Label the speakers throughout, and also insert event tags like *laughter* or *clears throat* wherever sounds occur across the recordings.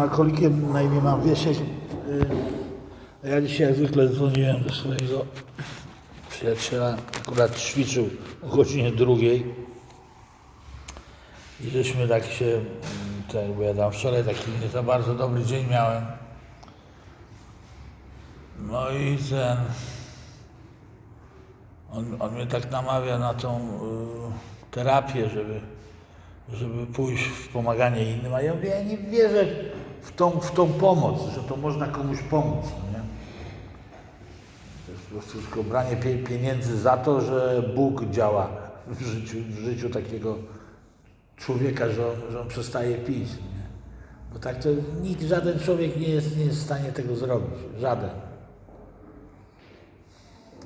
Speaker 1: Alkoholikiem na imię mam Wiesiek. Y, Ja dzisiaj zwykle dzwoniłem do swojego przyjaciela, akurat ćwiczył o godzinie drugiej. I żeśmy tak się, tak bo ja tam wczoraj taki nie za bardzo dobry dzień miałem. No i ten, on, on mnie tak namawia na tą y, terapię, żeby, żeby pójść w pomaganie innym, a ja mówię, ja nie wierzę w tą, w tą pomoc, że to można komuś pomóc, no nie? To jest po prostu tylko branie pie, pieniędzy za to, że Bóg działa w życiu, w życiu takiego człowieka, że on, że on przestaje pić, nie? Bo tak to nikt, żaden człowiek nie jest, nie jest w stanie tego zrobić, żaden.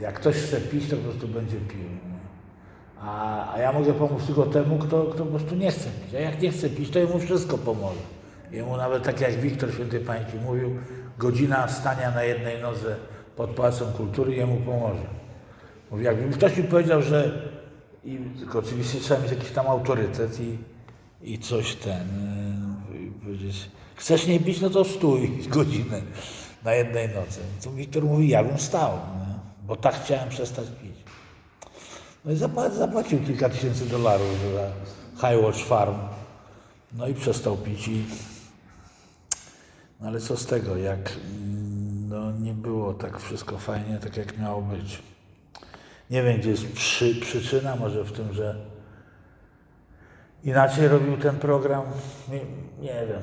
Speaker 1: Jak ktoś chce pić, to po prostu będzie pił. A, a ja mogę pomóc tylko temu, kto, kto po prostu nie chce pić. A jak nie chce pić, to jemu wszystko pomoże. Jemu nawet tak jak Wiktor Świętej Pamięci mówił, godzina stania na jednej nodze pod Pałacem Kultury jemu pomoże. Mówi, jakby ktoś mi powiedział, że i, tylko oczywiście trzeba mieć jakiś tam autorytet i, i coś ten, i powiedzieć, chcesz nie pić, no to stój *laughs* godzinę na jednej nodze. To Wiktor mówi, ja bym stał, nie? bo tak chciałem przestać pić. No i zapłacił kilka tysięcy dolarów za High Watch Farm. No i przestał pić i... No ale co z tego, jak no, nie było tak wszystko fajnie, tak jak miało być. Nie wiem, gdzie jest przy, przyczyna, może w tym, że inaczej robił ten program. Nie, nie wiem.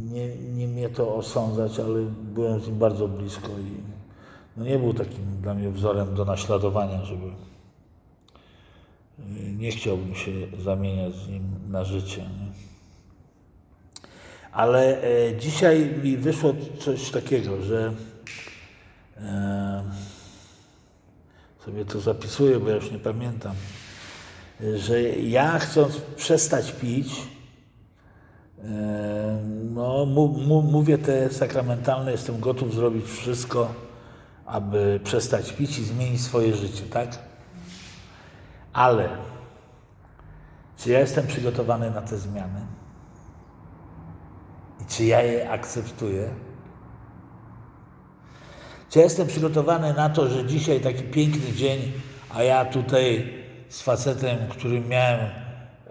Speaker 1: Nie, nie mnie to osądzać, ale byłem z nim bardzo blisko i no nie był takim dla mnie wzorem do naśladowania, żeby nie chciałbym się zamieniać z nim na życie. Nie? Ale e, dzisiaj mi wyszło coś takiego, że e, sobie to zapisuję, bo ja już nie pamiętam, że ja chcąc przestać pić, e, no, mówię te sakramentalne, jestem gotów zrobić wszystko, aby przestać pić i zmienić swoje życie, tak? Ale czy ja jestem przygotowany na te zmiany? I czy ja je akceptuję? Czy ja jestem przygotowany na to, że dzisiaj taki piękny dzień, a ja tutaj z facetem, którym miałem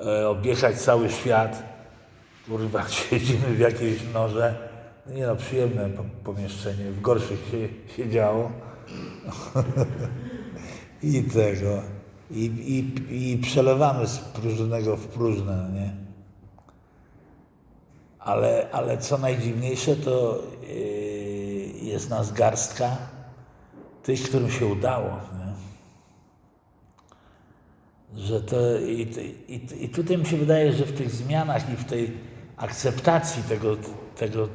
Speaker 1: e, objechać cały świat, kurwa, *laughs* siedzimy w jakiejś norze, no nie no, przyjemne po- pomieszczenie, w gorszych się siedziało. *laughs* I tego. I, i, I przelewamy z próżnego w próżne, nie? Ale, ale co najdziwniejsze, to yy, jest nas garstka tych, którym się udało. Nie? Że to, i, i, I tutaj mi się wydaje, że w tych zmianach i w tej akceptacji tego, tego,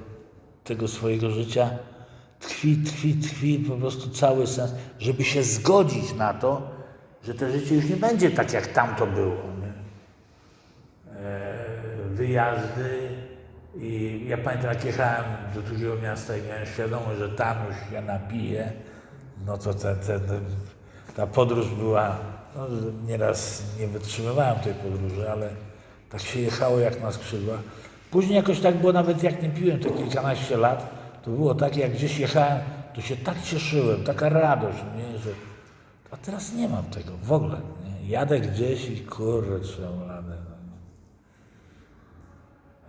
Speaker 1: tego swojego życia tkwi, tkwi, tkwi po prostu cały sens, żeby się zgodzić na to, że to życie już nie będzie tak, jak tamto było. Nie? E, wyjazdy i ja pamiętam, jak jechałem do drugiego miasta i miałem świadomość, że tam już się napiję, no to ten, ta podróż była, no, nieraz nie wytrzymywałem tej podróży, ale tak się jechało jak na skrzydłach. Później jakoś tak było, nawet jak nie piłem te kilkanaście lat, to było tak, jak gdzieś jechałem, to się tak cieszyłem, taka radość, nie, że a teraz nie mam tego w ogóle. Nie? Jadę gdzieś i kurczę, radę.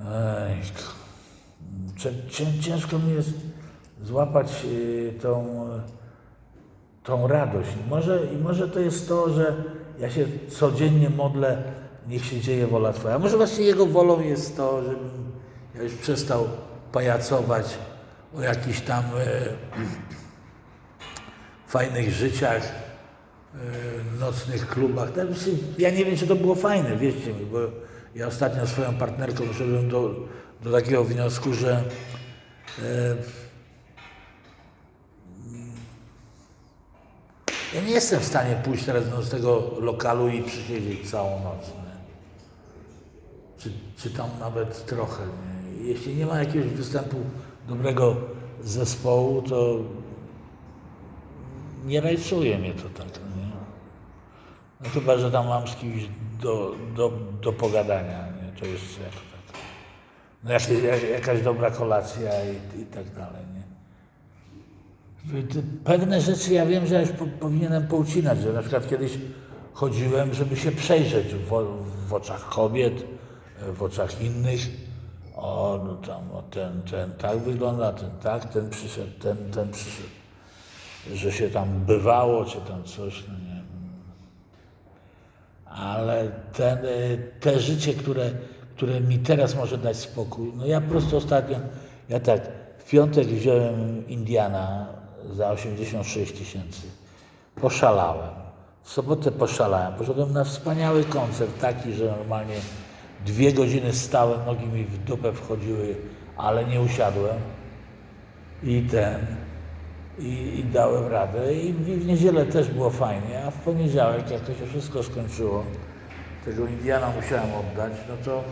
Speaker 1: Ej, cię- cię- ciężko mi jest złapać y, tą, tą radość. I może, może to jest to, że ja się codziennie modlę, niech się dzieje wola Twoja. A może właśnie Jego wolą jest to, żebym ja już przestał pajacować o jakichś tam e, *clears throat* fajnych życiach, e, nocnych klubach. Tak, Ja nie wiem, czy to było fajne, wierzcie mi, bo ja ostatnio swoją partnerką doszedłem do, do takiego wniosku, że e, ja nie jestem w stanie pójść teraz do tego lokalu i przysiedzieć całą noc. Czy, czy tam nawet trochę. Nie? Jeśli nie ma jakiegoś występu dobrego zespołu, to nie rajcuje mnie to tak. Nie? No chyba, że tam mam z kimś do, do, do pogadania, nie? to jeszcze jak tak. no jakieś, jak, jakaś dobra kolacja i, i tak dalej, nie? Pewne rzeczy ja wiem, że ja już po, powinienem poucinać, że na przykład kiedyś chodziłem, żeby się przejrzeć w, w oczach kobiet, w oczach innych. O, no tam, o, ten, ten tak wygląda, ten tak, ten przyszedł, ten, ten przyszedł. Że się tam bywało, czy tam coś, no nie ale ten, y, te życie, które, które mi teraz może dać spokój, no ja po prostu ostatnio, ja tak, w piątek wziąłem Indiana za 86 tysięcy, poszalałem, w sobotę poszalałem, poszedłem na wspaniały koncert, taki, że normalnie dwie godziny stałem, nogi mi w dupę wchodziły, ale nie usiadłem. I ten, i, i dałem radę. I w, niedzielę też było fajnie, a w poniedziałek, jak to się wszystko skończyło, tego Indiana musiałem oddać, no to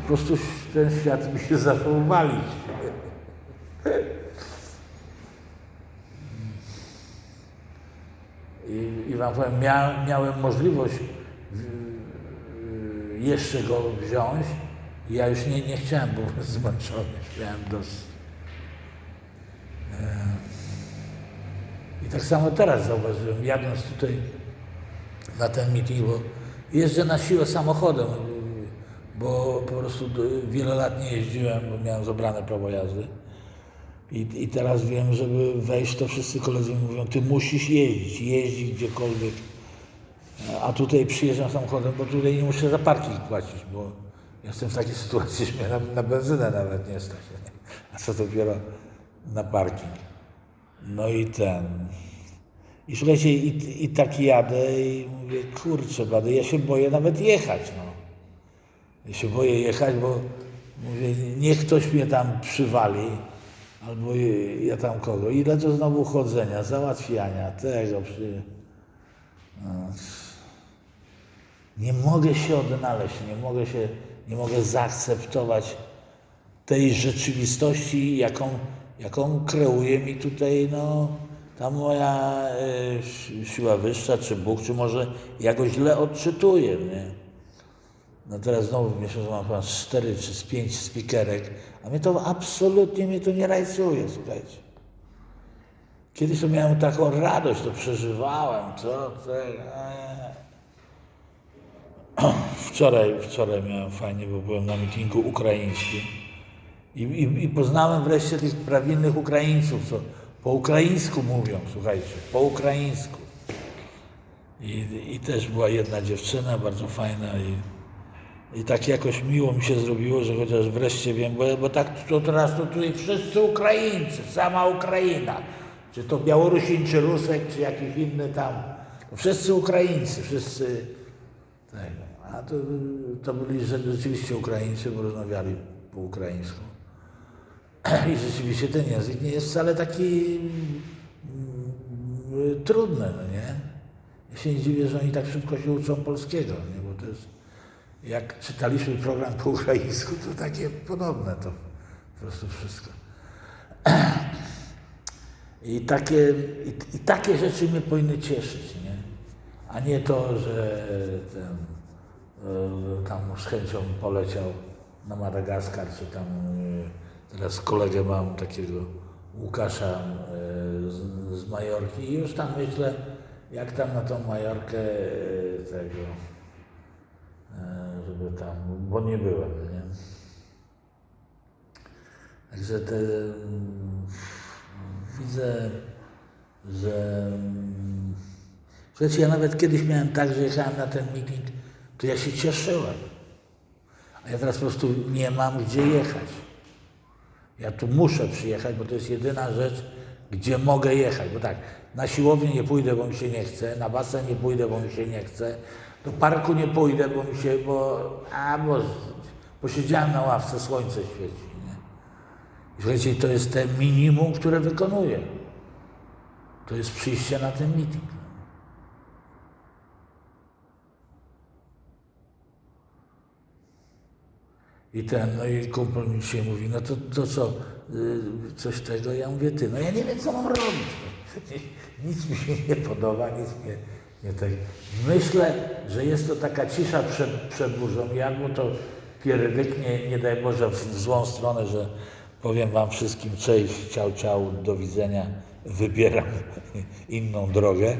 Speaker 1: po prostu ten świat mi się *laughs* zaczął walić. I, i wam powiem, mia, miałem możliwość jeszcze go wziąć. Ja już nie, nie chciałem, bo *laughs* zmęczony, miałem dosyć. I tak samo teraz zauważyłem, jadąc tutaj na ten meeting, bo jeżdżę na siłę samochodem, bo po prostu wiele lat nie jeździłem, bo miałem zabrane prawo jazdy. I, I teraz wiem, żeby wejść, to wszyscy koledzy mi mówią, ty musisz jeździć, jeździć gdziekolwiek. A tutaj przyjeżdżam samochodem, bo tutaj nie muszę za parking płacić, bo jestem w takiej sytuacji, że mnie na, na benzynę nawet nie stać. *laughs* A co dopiero na parking. No i ten. I słuchajcie, i, i tak jadę i mówię, kurczę, bady, ja się boję nawet jechać, no. Ja się boję jechać, bo mówię, niech ktoś mnie tam przywali, albo ja tam kogo. Ile to znowu chodzenia, załatwiania, tego przy... No. Nie mogę się odnaleźć, nie mogę się, nie mogę zaakceptować tej rzeczywistości, jaką, jaką kreuje mi tutaj no, ta moja e, si- siła wyższa, czy Bóg, czy może ja go źle odczytuję. Nie? No teraz znowu w miesiącu mam z cztery czy z pięć spikerek, a mnie to absolutnie mnie to nie rajcuje, słuchajcie. Kiedyś to miałem taką radość, to przeżywałem, co. *clears throat* Wczoraj, wczoraj miałem fajnie, bo byłem na mitingu ukraińskim i, i, i poznałem wreszcie tych prawilnych Ukraińców, co po ukraińsku mówią, słuchajcie, po ukraińsku. I, I też była jedna dziewczyna, bardzo fajna i, i tak jakoś miło mi się zrobiło, że chociaż wreszcie wiem, bo, bo tak to teraz to tutaj wszyscy Ukraińcy, sama Ukraina. Czy to Białorusin, czy Rusek, czy jakiś inny tam. Wszyscy Ukraińcy, wszyscy tego. A to, to byli rze- rzeczywiście Ukraińcy, bo rozmawiali po ukraińsku. I rzeczywiście ten język nie jest wcale taki mm, trudny, no nie? Ja się nie dziwię, że oni tak szybko się uczą polskiego, nie? bo to jest, jak czytaliśmy program po ukraińsku, to takie podobne to po prostu wszystko. I takie, i, i takie rzeczy mnie powinny cieszyć, nie? A nie to, że ten, e, tam z chęcią poleciał na Madagaskar, czy tam e, teraz kolegę mam takiego Łukasza e, z, z Majorki i już tam myślę, jak tam na tą Majorkę e, tego, e, żeby tam, bo nie byłem, nie? Także te, mm, widzę, że mm, słuchajcie, ja nawet kiedyś miałem tak, że jechałem na ten meeting, to ja się cieszyłem. A ja teraz po prostu nie mam gdzie jechać. Ja tu muszę przyjechać, bo to jest jedyna rzecz, gdzie mogę jechać. Bo tak, na siłownię nie pójdę, bo mi się nie chce, na basen nie pójdę, bo mi się nie chce, do parku nie pójdę, bo mi się, bo, a, bo posiedziałem na ławce, słońce świeci. Nie? I Słuchajcie, to jest te minimum, które wykonuję. To jest przyjście na ten meeting. I ten, no i kumpel mi się mówi, no to, to co, y, coś tego? Ja mówię, ty, no ja nie wiem, co mam robić. *laughs* Nic mi się nie podoba, nic mnie nie tak. Myślę, że jest to taka cisza przed, przed burzą i albo to pierdyk, nie, daj Boże w złą stronę, że powiem wam wszystkim cześć, ciao, ciao, do widzenia, wybieram *laughs* inną drogę.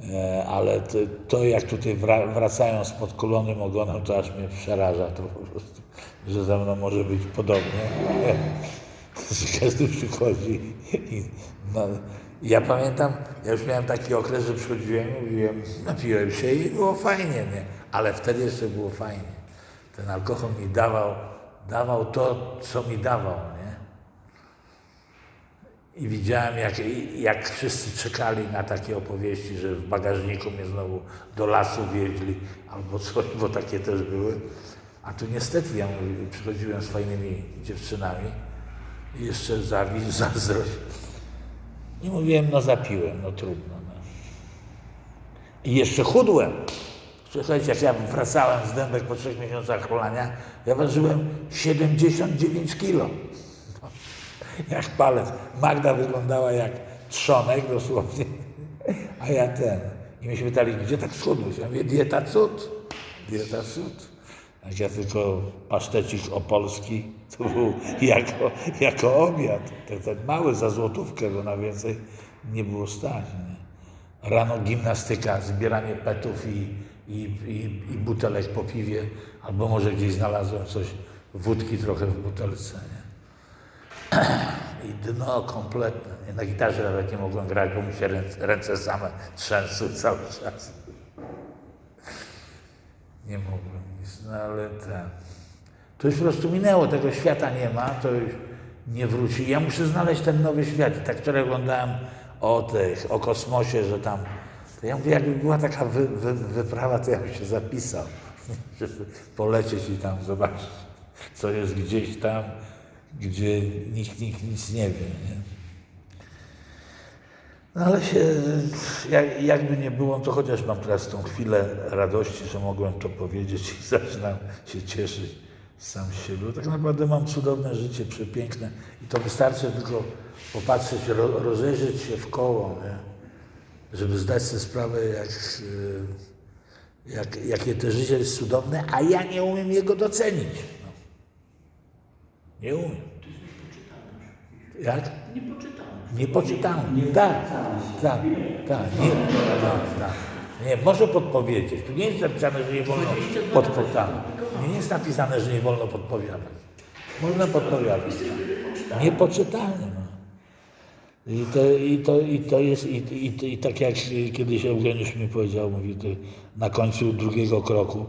Speaker 1: E, ale to, to jak tutaj wra, wracają z podkulonym ogonem, to aż mnie przeraża to po prostu, że ze mną może być podobnie. *laughs* każdy przychodzi i no, ja pamiętam, ja już miałem taki okres, że przychodziłem mówiłem, napiłem się i było fajnie, nie? Ale wtedy jeszcze było fajnie. Ten alkohol mi dawał, dawał to, co mi dawał? I widziałem, jak, jak wszyscy czekali na takie opowieści, że w bagażniku mnie znowu do lasu wieźli albo coś, bo takie też były. A tu niestety ja mówię, przychodziłem z fajnymi dziewczynami i jeszcze zawiść, zazdrość. I mówiłem, no zapiłem, no trudno. No. I jeszcze chudłem. Słuchajcie, jak ja wracałem z dębek po trzech miesiącach cholania, ja ważyłem 79 kilo. Jak palec. Magda wyglądała jak trzonek dosłownie, a ja ten. I myśmy pytali, gdzie tak schudłeś? Ja mówię, dieta cud. Dieta cud. Jak ja tylko pasztecik opolski, to był jako, jako obiad. Ten, ten mały za złotówkę, bo na więcej nie było stać. Nie? Rano gimnastyka, zbieranie petów i, i, i, i butelek po piwie, albo może gdzieś znalazłem coś, wódki trochę w butelce. Nie? I dno kompletne. Na gitarze nawet nie mogłem grać, bo mi się ręce, ręce same trzęsły cały czas. Nie mogłem nic, no ale ten. To już po prostu minęło, tego świata nie ma, to już nie wróci. Ja muszę znaleźć ten nowy świat. I tak wczoraj oglądałem o tych, o kosmosie, że tam. To ja mówię, jakby była taka wy, wy, wyprawa, to ja bym się zapisał, *laughs* żeby polecieć i tam zobaczyć, co jest gdzieś tam, gdzie nikt, nikt nic nie wie. Nie? No ale się, jak, jakby nie było, to chociaż mam teraz tą chwilę radości, że mogłem to powiedzieć i *laughs* zaczynam się cieszyć sam z siebie. Tak naprawdę mam cudowne życie, przepiękne i to wystarczy tylko popatrzeć, ro, rozejrzeć się w koło, nie? żeby zdać sobie sprawę, jak, y, jak, jakie to życie jest cudowne, a ja nie umiem jego docenić. Nie umiem. Jak?
Speaker 2: Nie poczytałem.
Speaker 1: Nie poczytałem. Tak, tak, tak. Nie, tak, tak. Nie, może podpowiedzieć. Tu nie jest napisane, że nie wolno podpowiadać. Nie jest napisane, że nie wolno podpowiadać. Można podpowiadać. Niepoczytalne. No. I to, i, to, I to jest, i, i, i tak jak kiedyś Eugeniusz mi powiedział, mówi, na końcu drugiego kroku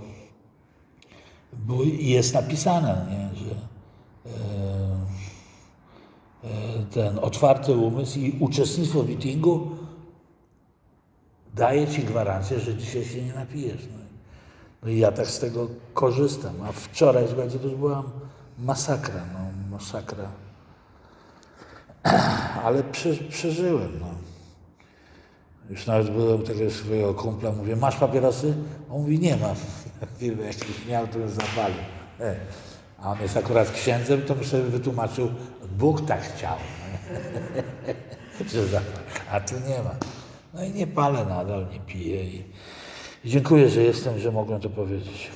Speaker 1: było, jest napisane, nie, że ten otwarty umysł i uczestnictwo w meetingu daje ci gwarancję, że dzisiaj się nie napijesz. No. i- no i ja tak z tego korzystam. A wczoraj, słuchajcie, to już była masakra, no, masakra. *clears throat* Ale prze, przeżyłem, no. Już nawet byłem takiego swojego kumpla, mówię, masz papierosy? On mówi, nie mam. *laughs* Firmy jakiś miał, to już zapalił. E. A on jest akurat księdzem, to mu sobie wytłumaczył, Bóg tak chciał. *laughs* A tu nie ma. No i nie palę nadal, nie piję. I dziękuję, że jestem, że mogłem to powiedzieć.